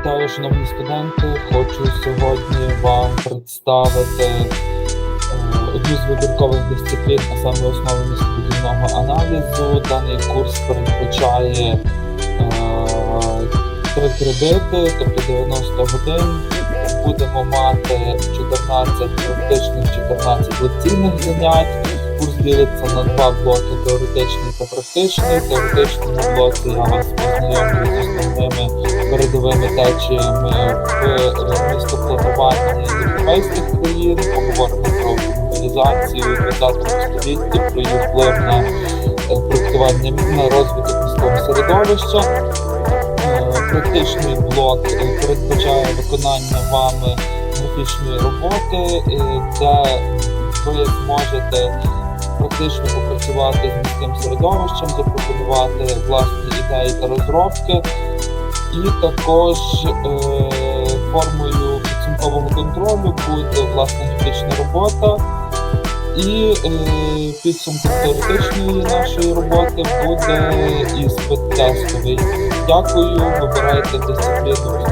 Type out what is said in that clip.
Вітаю, шановні студенти. Хочу сьогодні вам представити е, одну з вибіркових дисциплін, а саме основи містобудівного аналізу. Даний курс передбачає е, три кредити, тобто 90 годин. Будемо мати 14 практичних, 14 лекційних занять. Курс ділиться на два блоки теоретичний та практичний. Теоретичному блоці я вас познайомлю з основними передовими течіями в містоплануванні європейських країн, поговоримо про мобілізацію 20 столітті, про її вплив на е, проєктування на розвиток міського середовища. Е, Практичний блок е, передбачає виконання вами графічної роботи, де ви зможете практично попрацювати з міським середовищем, запропонувати власні ідеї та розробки. І також е, формою підсумкового контролю буде власна графічна робота. І е, підсумком теоретичної нашої роботи буде іспит тестовий. Дякую, вибирайте дисципліну.